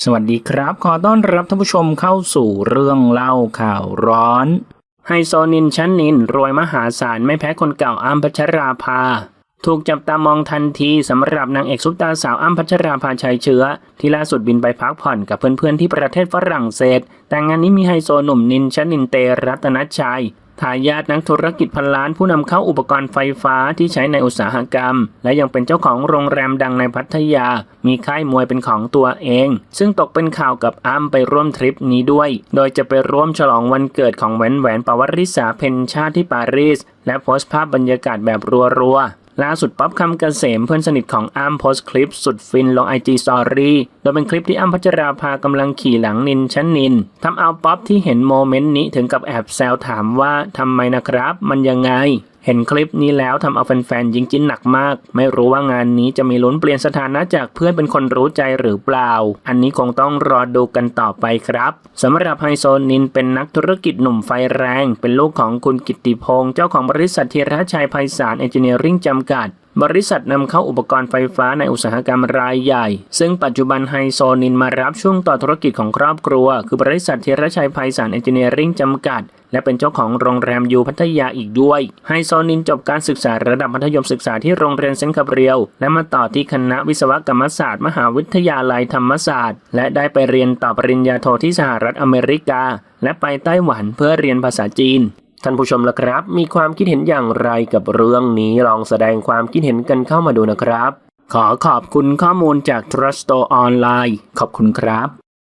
สวัสดีครับ ขอต้อนรับท่านผู้ชมเข้าสู่เรื่องเล่าข่าวร้อนไฮโซนินชั้นนินรวยมหาศาลไม่แพ้คนเก่าอัมพัชราภา ถูกจับตามองทันทีสำหรับนางเอกซุปตาสาวอ้ำพัชราภาชัยเชื้อ ที่ล่าสุดบินไปพักผ่อนกับเพื่อนๆที่ประเทศฝรั่งเศส แต่งานนี้มีไฮโซหนุ่มนินชนินเตรัตนชัยทายาทนักธุรกิจพันล้านผู้นำเข้าอุปกรณ์ไฟฟ้าที่ใช้ในอุตสาหกรรม และยังเป็นเจ้าของโรงแรมดังในพัทยา มีค่ายมวยเป็นของตัวเอง ซึ่งตกเป็นข่าวกับอ้ำไปร่วมทริปนี้ด้วย โดยจะไปร่วมฉลองวันเกิดของแหวนแหวนปวริษาเพนชาติที่ปารีส และโพสต์ภาพบรรยากาศแบบรัวๆ ล่าสุดป๊อปคำเกษมเพื่อนสนิทของอ้มโพสคลิปสุดฟินลงไอจีสตอรี่ โดยเป็นคลิปที่อ้ำพัชราภากำลังขี่หลังนินชั้นนินทำเอาป๊อปที่เห็นโมเมนต์นี้ถึงกับแอบแซวถามว่าทำไมนะครับ มันยังไงเห็นคลิปนี้แล้วทำเอาแฟนๆยิงจิ้นหนักมาก ไม่รู้ว่างานนี้จะมีลุ้นเปลี่ยนสถานะจากเพื่อนเป็นคนรู้ใจหรือเปล่า อันนี้คงต้องรอดูกันต่อไปครับสำหรับไฮโซนินเป็นนักธุรกิจหนุ่มไฟแรง เป็นลูกของคุณกิตติพงศ์เจ้าของบริษัทธีรชัยไพศาลเอนจิเนียริ่งจำกัด บริษัทนำเข้าอุปกรณ์ไฟฟ้าในอุตสาหกรรมรายใหญ่ ซึ่งปัจจุบันไฮโซนินมารับช่วงต่อธุรกิจของครอบครัว คือบริษัทธีรชัยไพศาลเอนจิเนียริ่งจำกัด และเป็นเจ้าของโรงแรมยูพัทยาอีกด้วย ไฮโซนินจบการศึกษาระดับมัธยมศึกษาที่โรงเรียนเซนต์คาเบรียลและมาต่อที่คณะวิศวกรรมศาสตร์ มหาวิทยาลัยธรรมศาสตร์ และได้ไปเรียนต่อปริญญาโทที่สหรัฐอเมริกา และไปไต้หวันเพื่อเรียนภาษาจีน ท่านผู้ชมละครับ มีความคิดเห็นอย่างไรกับเรื่องนี้ลองแสดงความคิดเห็นกันเข้ามาดูนะครับ ขอขอบคุณข้อมูลจาก Trusto Online ขอบคุณครับ